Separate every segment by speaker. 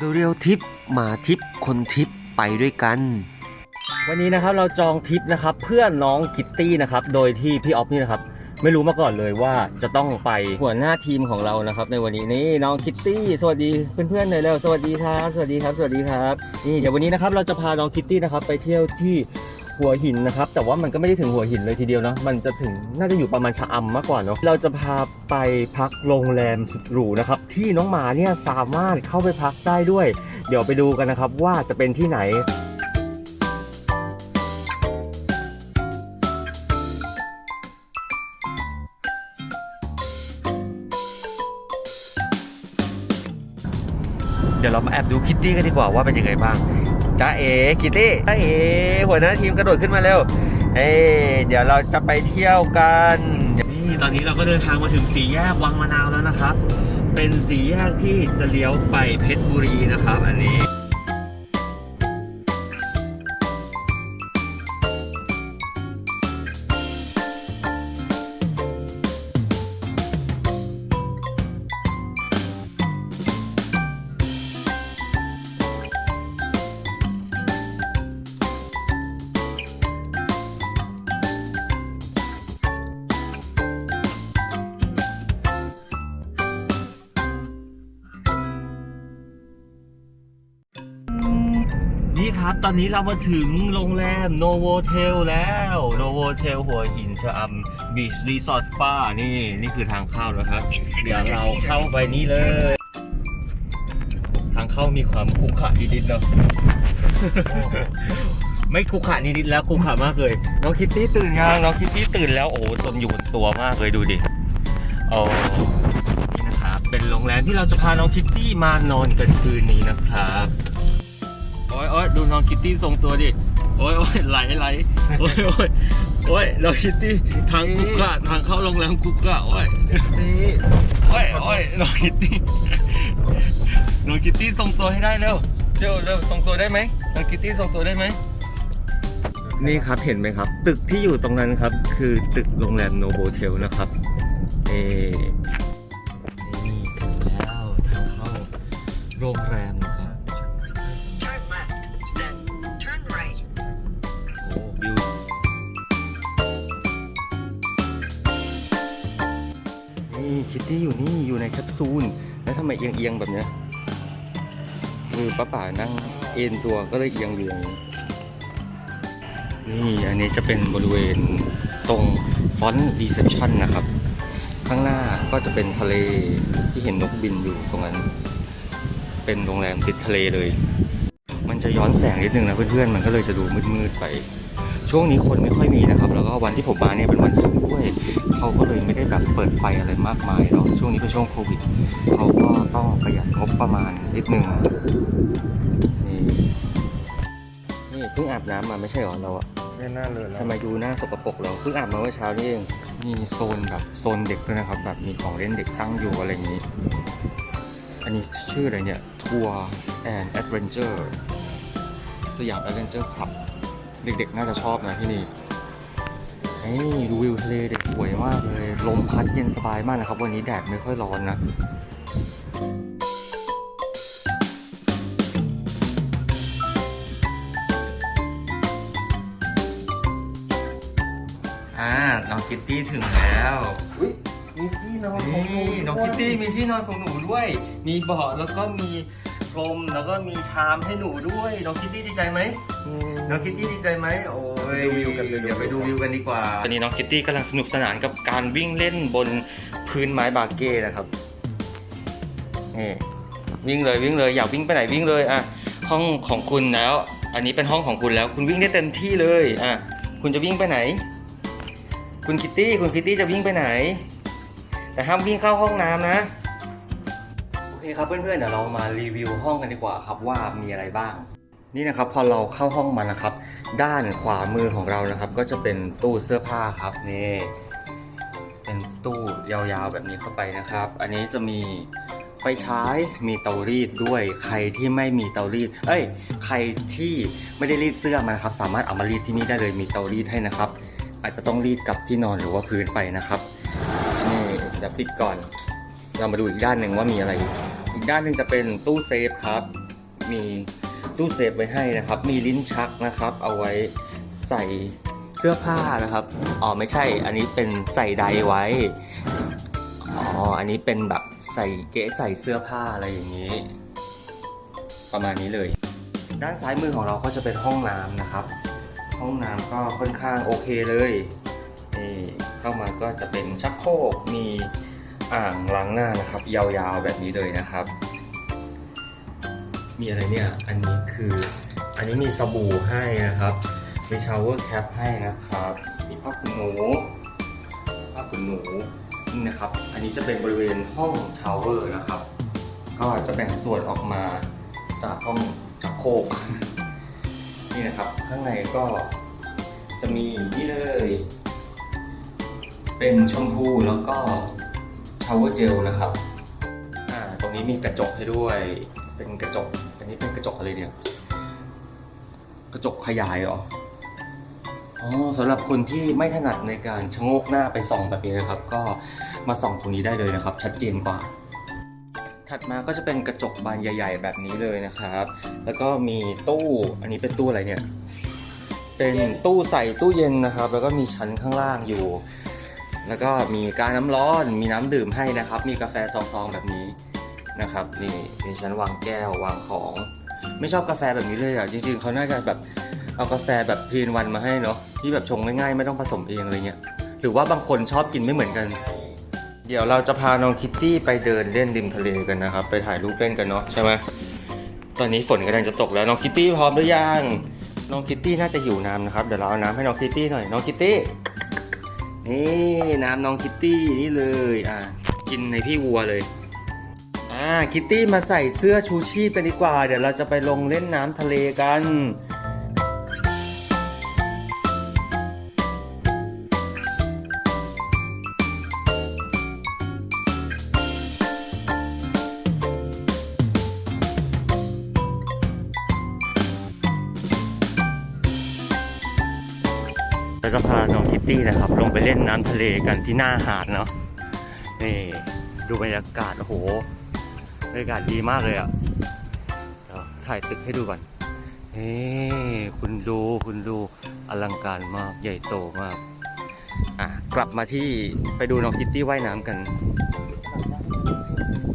Speaker 1: ดูเรียวทิปมาทิปคนทิปไปด้วยกัน วันนี้นะครับเราจองทริปนะครับเพื่อนน้องคิตตี้นะครับโดยที่พี่ออฟนี่นะครับไม่รู้มาก่อนเลยว่าจะต้องไปหัวหน้าทีมของเรานะครับ ในวันนี้นี่น้องคิตตี้สวัสดีเพื่อนๆหน่อยเร็วสวัสดีครับ สวัสดีครับ สวัสดีครับนี่เดี๋ยววันนี้นะครับเราจะพาน้องคิตตี้นะครับไปเที่ยวที่ หัวหินนะครับ แต่ว่ามันก็ไม่ได้ถึงหัวหินเลยทีเดียวเนาะมันจะถึงน่าจะอยู่ประมาณชะอำมากกว่าเนาะเราจะพาไปพักโรงแรมสุดหรูนะครับ ที่น้องหมาเนี่ยสามารถเข้าไปพักได้ด้วย เดี๋ยวไปดูกันนะครับว่าจะเป็นที่ไหนเดี๋ยวเรามาแอบดูคิตตี้กันดีกว่าว่าเป็นยังไงบ้าง จ้าเอ๋กิตตี้จ้าเอ๋หัวหน้าทีมกระโดดขึ้นมาเร็วเอ้เดี๋ยวเราจะไปเที่ยวกันนี่ตอนนี้เราก็เดินทางมาถึงสี่แยกวังมะนาวแล้วนะครับ เป็นสี่แยกที่จะเลี้ยวไปเพชรบุรีนะครับ อันนี้ ตอนนี้เรามาถึงโรงแรมโนโวเทลแล้วโนโวเทลหัวหินชะอำบีชรีสอร์ทสปานี่ นี่คือทางเข้านะครับ เดี๋ยวเราเข้าไปนี่เลย ทางเข้ามีความขรุขระนิดๆเนาะไม่ขรุขระนิดๆแล้วขรุขระมากเลยน้องคิตตี้ตื่นยังน้องคิตตี้ตื่นแล้วโอ้โหตนอยู่บนตัวมากเลยดูดิโอ้นี่นะครับเป็นโรงแรมที่เราจะพาน้องคิตตี้มานอนกันคืนนี้นะครับ ยโอ้ยดูน้องคิตตี้ทรงตัวดิ โอ้ยโอ้ยไหลไหลโอ้ยโอ้ยโอ้ยน้องคิตตี้ทางคุกกะทางเข้าโรงแรมคุกกะโอ้ย
Speaker 2: นี่
Speaker 1: โอ้ยโอ้ยน้องคิตตี้น้องคิตตี้ทรงตัวให้ได้เร็วเร็วเร็วทรงตัวได้ไหมน้องคิตตี้ทรงตัวได้ไหมนี่ครับเห็นไหมครับ ตึกที่อยู่ตรงนั้นครับ คือตึกโรงแรมโนโบเทลนะครับเอนี่ถึงแล้วทางเข้าโรงแรม คิตตี้อยู่นี่อยู่ในแคปซูล แล้วทำไมเอียงๆแบบเนี้ยคือป้าป่านั่งเอ็นตัวก็เลยเอียงอยู่อย่างนี้ นี่อันนี้จะเป็นบริเวณตรงฟอนต์รีเซพชันนะครับ ข้างหน้าก็จะเป็นทะเลที่เห็นนกบินอยู่ตรงนั้น เป็นโรงแรมติดทะเลเลย มันจะย้อนแสงนิดนึงนะเพื่อนๆ มันก็เลยจะดูมืดๆไป ช่วงนี้คนไม่ค่อยมีนะครับ แล้วก็วันที่ผมมาเนี่ยเป็นวันศุกร์ด้วยเขาก็เลยไม่ได้แบบเปิดไฟอะไรมากมายเนาะช่วงนี้เป็นช่วงโควิดเขาก็ต้องประหยัดงบประมาณนิดนึงนี่นี่เพิ่งอาบน้ำมาไม่ใช่หรอเราอะ
Speaker 2: ไม่น่าเลยแล้ว
Speaker 1: ทำไมดูหน้าสกปรกเราเพิ่งอาบมาเมื่อเช้านี่เองมีโซนแบบโซนเด็กด้วยนะครับ แบบมีของเล่นเด็กตั้งอยู่อะไรอย่างนี้ อันนี้ชื่ออะไรเนี่ยทัวร์แอนด์แอดเวนเจอร์สยามแอดเวนเจอร์คลับ เด็กๆ น่าจะชอบนะที่นี่เฮ้ยดูวิวทะเลเด็กสวยมากเลย ลมพัดเย็นสบายมากนะครับ วันนี้แดดไม่ค่อยร้อนนะอ่าน้องคิตตี้ถึงแล้ว
Speaker 2: อุ้ยมีที่นอนของห
Speaker 1: นี่น้องคิตตี้มีที่นอนของหนูด้วย มีเบาะแล้วก็มีพรมแล้วก็มีชามให้หนูด้วย น้องคิตตี้ดีใจไหม
Speaker 2: อืม
Speaker 1: น้องคิตตี้ดีใจไหมโอ้ย
Speaker 2: ไปดูวิวกันไปดู
Speaker 1: เดี๋ยวไปดูวิวกันดีกว่า ตอนนี้น้องคิตตี้กำลังสนุกสนานกับการวิ่งเล่นบนพื้นไม้บาเก้นะครับนี่วิ่งเลยวิ่งเลยอยากวิ่งไปไหนวิ่งเลยอะห้องของคุณแล้ว อันนี้เป็นห้องของคุณแล้วคุณวิ่งได้เต็มที่เลยอะคุณจะวิ่งไปไหน คุณคิตตี้คุณคิตตี้จะวิ่งไปไหน แต่ห้ามวิ่งเข้าห้องน้ำนะ โอเคครับเพื่อนๆเดี๋ยวเรามารีวิวห้องกันดีกว่าครับว่ามีอะไรบ้าง นี่นะครับพอเราเข้าห้องมานะครับ ด้านขวามือของเรานะครับ ก็จะเป็นตู้เสื้อผ้าครับนี่เป็นตู้ยาวๆแบบนี้เข้าไปนะครับ อันนี้จะมีไฟฉายมีเตารีดด้วยใครที่ไม่มีเตารีด เอ้ย ใครที่ไม่ได้รีดเสื้อมานะครับ สามารถเอามารีดที่นี่ได้เลยมีเตารีดให้นะครับ อาจจะต้องรีดกับที่นอนหรือว่าพื้นไปนะครับนี่เดี๋ยวปิดก่อน เรามาดูอีกด้านหนึ่งว่ามีอะไร อีกด้านหนึ่งจะเป็นตู้เซฟครับ มี ตู้เซฟไว้ให้นะครับ มีลิ้นชักนะครับ เอาไว้ใส่เสื้อผ้านะครับ อ๋อไม่ใช่ อันนี้เป็นใส่ใดไว้ อ๋อ อันนี้เป็นแบบใส่เก๋ใส่เสื้อผ้าอะไรอย่างนี้ ประมาณนี้เลย ด้านซ้ายมือของเราก็จะเป็นห้องน้ำนะครับ ห้องน้ำก็ค่อนข้างโอเคเลยนี่เข้ามาก็จะเป็นชักโครกมีอ่างล้างหน้านะครับ ยาวๆแบบนี้เลยนะครับ มีอะไรเนี่ย อันนี้คือ อันนี้มีสบู่ให้นะครับ มีชาวเวอร์แคปให้นะครับ มีผ้าขนหนู ผ้าขนหนูนี่นะครับ อันนี้จะเป็นบริเวณห้องชาวเวอร์นะครับ ก็จะแบ่งส่วนออกมาจากห้องชักโครกนี่นะครับ ข้างในก็จะมีนี่เลย เป็นชมพูแล้วก็ชาวเวอร์เจลนะครับ อ่า ตรงนี้มีกระจกให้ด้วย เป็นกระจก นนี้เป็นกระจกอะไรเนี่ย กระจกขยายเหรอ อ๋อสำหรับคนที่ไม่ถนัดในการชะโงกหน้าไปส่องแบบนี้นะครับ ก็มาส่องตรงนี้ได้เลยนะครับ ชัดเจนกว่า ถัดมาก็จะเป็นกระจกบานใหญ่ ๆ แบบนี้เลยนะครับ แล้วก็มีตู้ อันนี้เป็นตู้อะไรเนี่ย เป็นตู้ใส่ตู้เย็นนะครับ แล้วก็มีชั้นข้างล่างอยู่ แล้วก็มีการน้ำร้อน มีน้ำดื่มให้นะครับ มีกาแฟซองๆแบบนี้ นะครับนี่มีชั้นวางแก้ววางของ ไม่ชอบกาแฟแบบนี้เลยอะจริงๆเขาน่าจะแบบเอากาแฟแบบทีนวันมาให้เนาะที่แบบชงง่ายๆ ไม่ต้องผสมเองอะไรเงี้ยหรือว่าบางคนชอบกินไม่เหมือนกัน เดี๋ยวเราจะพาน้องคิตตี้ไปเดินเล่นริมทะเลกันนะครับ ไปถ่ายรูปเล่นกันเนาะใช่ไหมตอนนี้ฝนกำลังจะตกแล้วน้องคิตตี้พร้อมหรือยังน้องคิตตี้น่าจะหิวน้ำนะครับเดี๋ยวเราเอาน้ำให้น้องคิตตี้หน่อยน้องคิตตี้นี่น้ำน้องคิตตี้นี่เลยอะกินในพี่วัวเลย อ่าคิตตี้มาใส่เสื้อชูชีพกันดีกว่า เดี๋ยวเราจะไปลงเล่นน้ำทะเลกันเราจะพาน้องคิตตี้นะครับ ลงไปเล่นน้ำทะเลกันที่หน้าหาดเนาะนี่ดูบรรยากาศโอ้โห รรยากาศดีมากเลยอะเดี๋ยวถ่ายตึกให้ดูก่อนนี่คุณดูคุณดูอลังการมากใหญ่โตมากอะกลับมาที่ไปดูน้องคิตตี้ว่ายน้ำกัน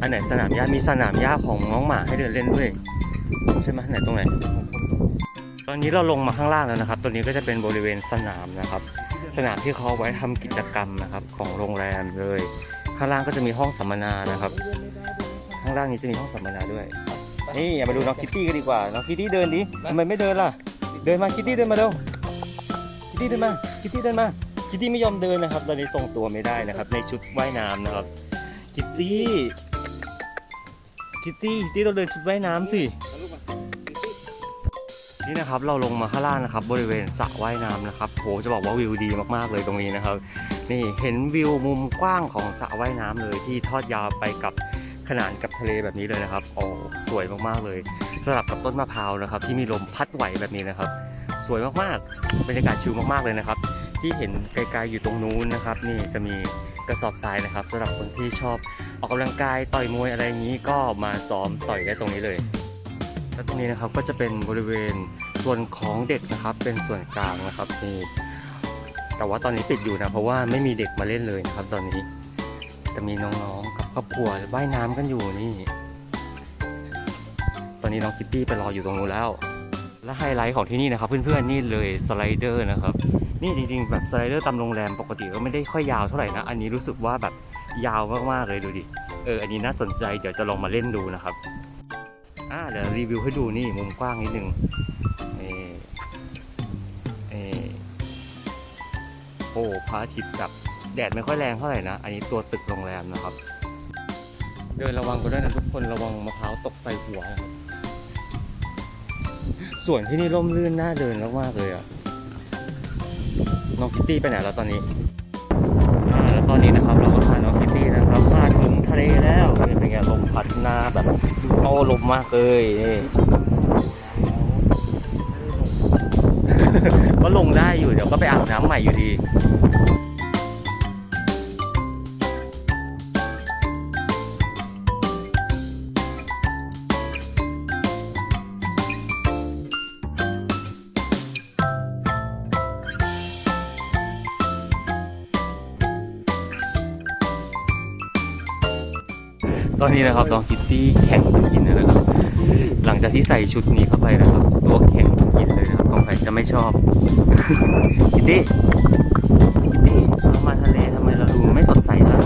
Speaker 1: อันไหนสนามหญ้ามีสนามหญ้าของน้องหมาให้เดินเล่นด้วยใช่ไหมไหนตรงไหน ตอนนี้เราลงมาข้างล่างแล้วนะครับ ตัวนี้ก็จะเป็นบริเวณสนามนะครับ สนามที่เขาเอาไว้ทำกิจกรรมนะครับ ของโรงแรมเลย ข้างล่างก็จะมีห้องสัมมนานะครับ ข้างล่างนี้จะมีห้องสัมมนาด้วย นี่อย่ามาดูน้องคิตตี้กันดีกว่า น้องคิตตี้เดินดิทำไมไม่เดินล่ะ เดินมาคิตตี้เดินมาเร็ว คิตตี้เดินมา คิตตี้เดินมา คิตตี้ไม่ยอมเดินนะครับ ตอนนี้ทรงตัวไม่ได้นะครับ ในชุดว่ายน้ำนะครับ คิตตี้ คิตตี้ คิตตี้ต้องเดินชุดว่ายน้ำสินี่นะครับเราลงมาข้างล่างนะครับ บริเวณสระว่ายน้ำนะครับโหจะบอกว่าวิวดีมากๆเลยตรงนี้นะครับ นี่เห็นวิวมุมกว้างของสระว่ายน้ำเลยที่ทอดยาวไปกับ ขนานกับทะเลแบบนี้เลยนะครับโอ้สวยมากๆเลยสลับกับต้นมะพร้าวนะครับ ที่มีลมพัดไหวแบบนี้นะครับ สวยมากๆบรรยากาศชิลมากๆเลยนะครับ ที่เห็นไกลๆอยู่ตรงนู้นนะครับ นี่จะมีกระสอบทรายนะครับสำหรับคนที่ชอบออกกำลังกายต่อยมวยอะไรอย่างนี้ก็มาซ้อมต่อยได้ตรงนี้เลย และตรงนี้นะครับก็จะเป็นบริเวณส่วนของเด็กนะครับ เป็นส่วนกลางนะครับนี่แต่ว่าตอนนี้ปิดอยู่นะเพราะว่าไม่มีเด็กมาเล่นเลยนะครับ ตอนนี้จะมีน้อง ครอบครัวว่ายน้ำกันอยู่นี่ ตอนนี้น้องคิตตี้ไปรออยู่ตรงนู้นแล้ว และไฮไลท์ของที่นี่นะครับ เพื่อนๆนี่เลยสไลเดอร์นะครับ นี่จริงๆแบบสไลเดอร์ตามโรงแรมปกติก็ไม่ได้ค่อยยาวเท่าไหร่นะ อันนี้รู้สึกว่าแบบยาวมากๆเลยดูดิ เอออันนี้น่าสนใจเดี๋ยวจะลองมาเล่นดูนะครับ อ่าเดี๋ยวรีวิวให้ดูนี่มุมกว้างนิดนึงเอเออโอ้พระอาทิตย์แบบแดดไม่ค่อยแรงเท่าไหร่นะ อันนี้ตัวตึกโรงแรมนะครับ เดินระวังกันด้วยนะทุกคนระวังมะพร้าวตกใส่หัวนะครับส่วนที่นี่ร่มรื่นน่าเดินมากๆเลยอะน้องคิตตี้ไปไหนแล้วตอนนี้แล้วตอนนี้นะครับเราก็พาน้องคิตตี้นะครับมาถึงทะเลแล้วเป็นไงลมพัดหน้าแบบโอ้ลมมากเลยนี่ก็ลงได้อยู่เดี๋ยวก็ไปอาบน้ำใหม่อยู่ดี ตอนนี้นะครับน้องคิตตี้แข็งกินแล้วนะครับ หลังจากที่ใส่ชุดนี้เข้าไปนะครับ ตัวแข็งกินเลยนะครับของใครจะไม่ชอบ คิตตี้คิตตี้เรามาทะเลทำไมเราดูไม่สดใสล่ะ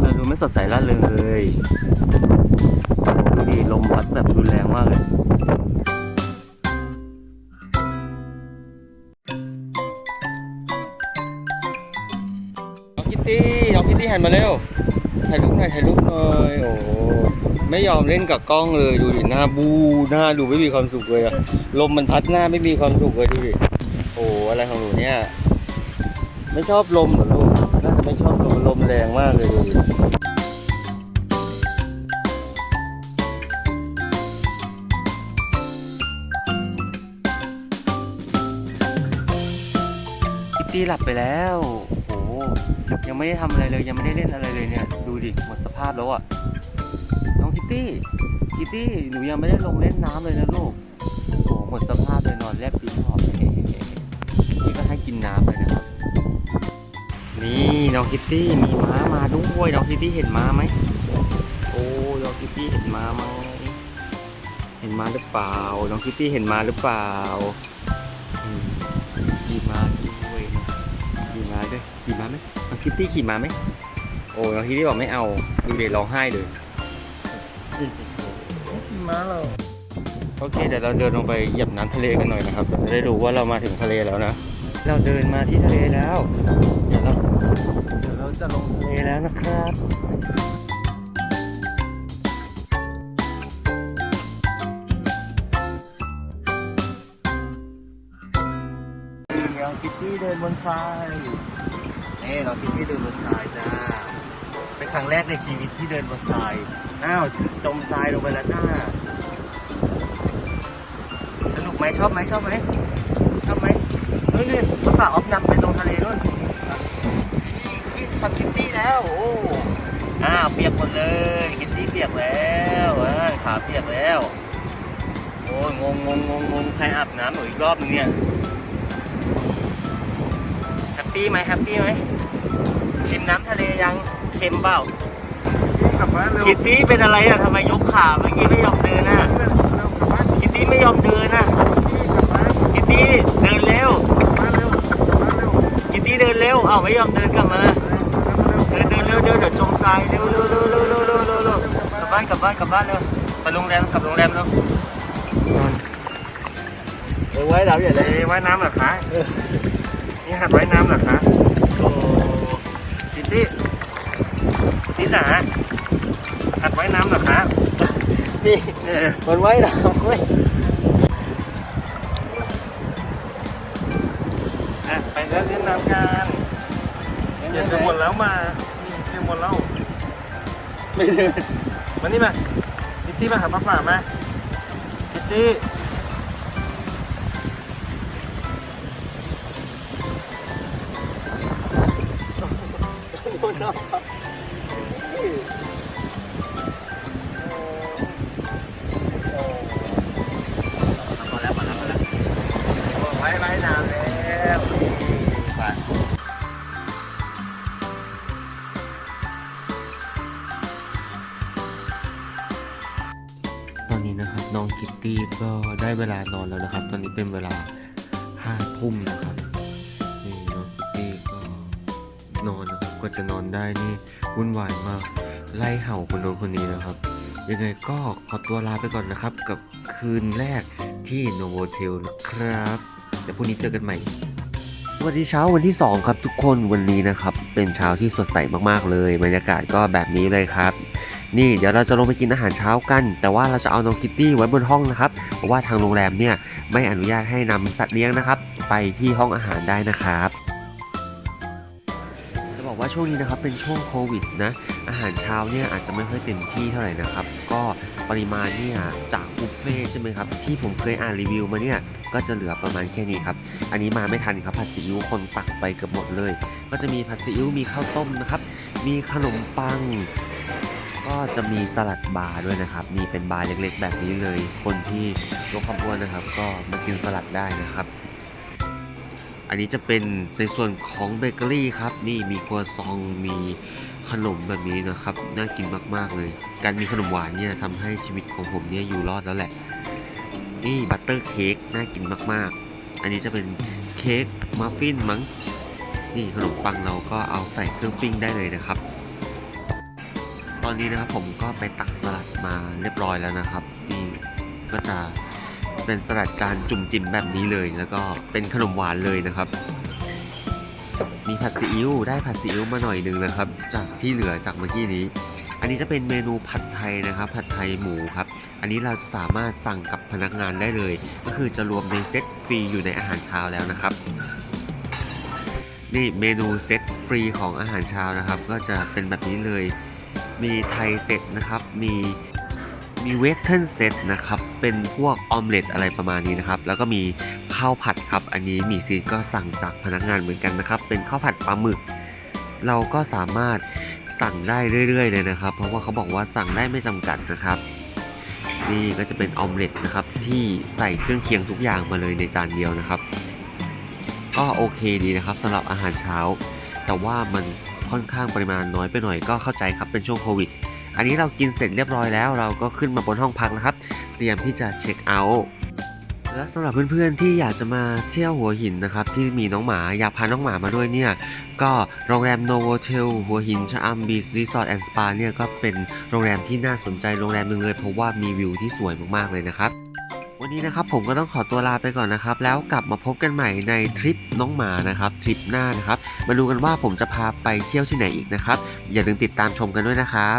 Speaker 1: เราดูไม่สดใสล่าเลยดูดิลมพัดแบบรุนแรงมากเลยน้องคิตตี้น้องคิตตี้หันมาเร็ว อยถ่ายรูปหน่อยโอ้โหไม่ยอมเล่นกับกล้องเลยดูดิหน้าบูหน้าดูไม่มีความสุขเลยอะลมมันพัดหน้าไม่มีความสุขเลยดูดิโอ้โหอะไรของหนูเนี่ย ไม่ชอบลมเหรอลูกน่าจะไม่ชอบลมลมแรงมากเลยดูดิตตี้หลับไปแล้ว โอ้โหยังไม่ได้ทำอะไรเลย ยังไม่ได้เล่นอะไรเลยเนี่ย ดิหมดสภาพแล้วอะน้องคิตตี้คิตตี้หนูยังไม่ได้ลงเล่นน้ำเลยนะลูกโอ้หมดสภาพเลยนอนแลบลิ้นหอบนี่ก็ให้กินน้ำเลยนะครับ นี่น้องคิตตี้มีม้ามาด้วยน้องคิตตี้เห็นม้าไหมโอ้น้องคิตตี้เห็นม้าไหมเห็นม้าหรือเปล่าน้องคิตตี้เห็นม้าหรือเปล่ามขี่ม้าด้วยขี่ม้าด้วยขี่ม้าไหมน้องคิตตี้ขี่ม้าไหม โอ้น้องคิตตี้บอกไม่เอา ดูเด็ร้องไห้เลย
Speaker 2: กินม้าเรา
Speaker 1: โอเคเดี๋ยวเราเดินลงไปเหยียบน้ำทะเลกันหน่อยนะครับจะได้รู้ว่าเรามาถึงทะเลแล้วนะ เราเดินมาที่ทะเลแล้ว เดี๋ยวเราเดี๋ยวเราจะลงทะเลแล้วนะครับเดี๋ยวคิตตี้เดินบนทรายนี่เราคิตตี้เดินบนทรายจ้าเป็น ครั้งแรกในชีวิตที่เดินบนทราย อ้าว จมทรายลงไปแล้วจ้า สนุกไหมชอบไหมชอบไหมชอบไหมนู่นนี่ภาษาออฟนำไปลงทะเลนู่นขึ้นช็อตกิตตี้แล้ว โอ้อ้าวเปียกหมดเลยกิตตี้เปียกแล้วขาเปียกแล้ว โอ้ยงงงงงงงใครอาบน้ำหนูอีกรอบนึงเนี่ยแฮปปี้ไหมแฮปปี้ไหมชิมน้ำทะเลยัง เค็มเปล่า
Speaker 2: กลับบ้านเร็ว
Speaker 1: คิตตี้เป็นอะไรอะทำไมยกขาเมื่อกี้ไม่ยอมเดินอะ
Speaker 2: เร็วกลับบ้าน
Speaker 1: คิตตี้ไม่ยอมเดินอะ
Speaker 2: กลับบ้าน
Speaker 1: คิตตี้เดินเร็ว
Speaker 2: กลับบ้านเร็วกลับบ้านเร็ว
Speaker 1: คิตตี้เดินเร็วเอ้าไม่ยอมเดินกลับมาเดินเดินเร็วเร็วเดี๋ยวจมทรายเร็วเร็วเร็วเร็วเร็วเร็วเร็วเร็วกลับบ้านกลับบ้านกลับบ้านเร็วไปโรงแรมกลับโรงแรมเร็วเออไว้เราอย่าเลย
Speaker 2: เอ้ว่ายน้ำเหรอคะนี่หัดว่ายน้ำเหรอคะ จิตจ๋าหัดว่ายน้ำเหรอคะ
Speaker 1: นี่
Speaker 2: เออ
Speaker 1: มันไว้เราไว้
Speaker 2: อะไปเล่นเล่นน้ำกันเย็นไปหมดแล้วมานี่เย็นหมดแล้ว
Speaker 1: ไม่เดิน
Speaker 2: มานี่มาจิตตี้มาหาป้าป่ามาจิตตี้
Speaker 1: น้องคิตตี้ก็ได้เวลานอนแล้วนะครับ ตอนนี้เป็นเวลาห้าทุ่มนะครับนี่น้องคิตตี้ก็นอนนะครับก็จะนอนได้นี่วุ่นวายมากไล่เห่าคนโน้นคนนี้นะครับ ยังไงก็ขอตัวลาไปก่อนนะครับ กับคืนแรกที่โนโวเทลนะครับเดี๋ยวพรุ่งนี้เจอกันใหม่สวัสดีเช้าวันที่ 2 ครับทุกคนวันนี้นะครับ เป็นเช้าที่สดใสมากๆเลย บรรยากาศก็แบบนี้เลยครับ นี่เดี๋ยวเราจะลงไปกินอาหารเช้ากัน แต่ว่าเราจะเอาน้องคิตตี้ไว้บนห้องนะครับ เพราะว่าทางโรงแรมเนี่ยไม่อนุญาตให้นำสัตว์เลี้ยงนะครับ ไปที่ห้องอาหารได้นะครับจะบอกว่าช่วงนี้นะครับเป็นช่วงโควิดนะอาหารเช้าเนี่ยอาจจะไม่ค่อยเต็มที่เท่าไหร่นะครับ ก็ปริมาณเนี่ยจากบุฟเฟ่ใช่ไหมครับที่ผมเคยอ่านรีวิวมาเนี่ยก็จะเหลือประมาณแค่นี้ครับอันนี้มาไม่ทันครับผัดซีอิ๊วคนตักไปเกือบหมดเลย ก็จะมีผัดซีอิ๊วมีข้าวต้มนะครับมีขนมปัง ก็จะมีสลัดบาร์ด้วยนะครับ มีเป็นบาร์เล็กๆ แบบนี้เลย คนที่ลดความอ้วนนะครับ ก็มากินสลัดได้นะครับ อันนี้จะเป็นในส่วนของเบเกอรี่ครับ นี่มีครัวซอง มี
Speaker 3: ขนมแบบนี้นะครับ น่ากินมากๆเลย การมีขนมหวานเนี่ยทำให้ชีวิตของผมเนี่ยอยู่รอดแล้วแหละ นี่บัตเตอร์เค้กน่ากินมากๆ อันนี้จะเป็นเค้กมัฟฟินมั้ง นี่ขนมปังเราก็เอาใส่เครื่องปิ้งได้เลยนะครับ ตอนนี้นะครับผมก็ไปตักสลัดมาเรียบร้อยแล้วนะครับนี่ก็จะเป็นสลัดจานจุ่มจิ้มแบบนี้เลย แล้วก็เป็นขนมหวานเลยนะครับ มีผัดซีอิ๊วได้ผัดซีอิ๊วมาหน่อยนึงนะครับ จากที่เหลือจากเมื่อกี้นี้ อันนี้จะเป็นเมนูผัดไทยนะครับ ผัดไทยหมูครับ อันนี้เราจะสามารถสั่งกับพนักงานได้เลย ก็คือจะรวมในเซตฟรีอยู่ในอาหารเช้าแล้วนะครับนี่เมนูเซตฟรีของอาหารเช้านะครับ ก็จะเป็นแบบนี้เลย มีไทยเซตนะครับ มีมีเวสเทิร์นเซตนะครับ เป็นพวกออมเล็ตอะไรประมาณนี้นะครับ แล้วก็มีข้าวผัดครับ อันนี้มีซีก็สั่งจากพนักงานเหมือนกันนะครับ เป็นข้าวผัดปลาหมึก เราก็สามารถสั่งได้เรื่อย ๆ เลยนะครับ เพราะว่าเขาบอกว่าสั่งได้ไม่จำกัดนะครับ นี่ก็จะเป็นออมเล็ตนะครับที่ใส่เครื่องเคียงทุกอย่างมาเลยในจานเดียวนะครับ ก็โอเคดีนะครับสำหรับอาหารเช้า แต่ว่ามัน ค่อนข้างปริมาณน้อยไปหน่อยก็เข้าใจครับเป็นช่วงโควิด อันนี้เรากินเสร็จเรียบร้อยแล้ว เราก็ขึ้นมาบนห้องพักนะครับ เตรียมที่จะเช็คเอาท์และสำหรับเพื่อนๆที่อยากจะมาเที่ยวหัวหินนะครับที่มีน้องหมาอยากพาน้องหมามาด้วยเนี่ยก็โรงแรมโนโวเทลหัวหินชะอำบีชรีสอร์ทแอนด์สปาเนี่ยก็เป็นโรงแรมที่น่าสนใจโรงแรมหนึ่งเลยเพราะว่ามีวิวที่สวยมากๆเลยนะครับ วันนี้นะครับผมก็ต้องขอตัวลาไปก่อนนะครับ แล้วกลับมาพบกันใหม่ในทริปน้องหมานะครับทริปหน้านะครับ มาดูกันว่าผมจะพาไปเที่ยวที่ไหนอีกนะครับ อย่าลืมติดตามชมกันด้วยนะครับ